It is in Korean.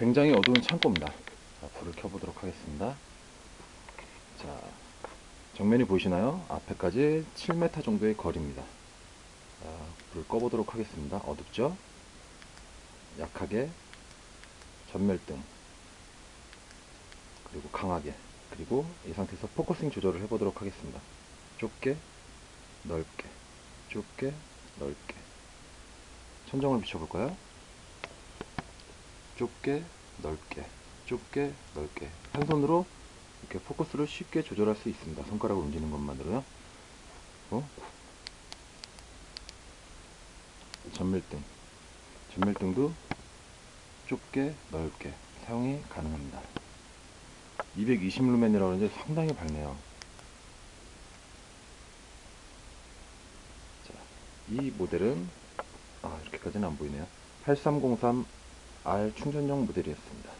굉장히 어두운 창고입니다. 자, 불을 켜보도록 하겠습니다. 자, 정면이 보이시나요? 앞에까지 7m 정도의 거리입니다. 자, 불을 꺼보도록 하겠습니다. 어둡죠? 약하게 전멸등 그리고 강하게 그리고 이 상태에서 포커싱 조절을 해보도록 하겠습니다. 좁게 넓게 좁게 넓게 천정을 비춰볼까요? 좁게 넓게 좁게 넓게 한 손으로 이렇게 포커스를 쉽게 조절할 수 있습니다. 손가락을 움직이는 것만으로요. 어? 전멸등 전멸등도 좁게 넓게 사용이 가능합니다. 220루멘이라고 하는데 상당히 밝네요. 자, 이 모델은 아 이렇게까지는 안 보이네요. 8303R 충전용 모델이었습니다.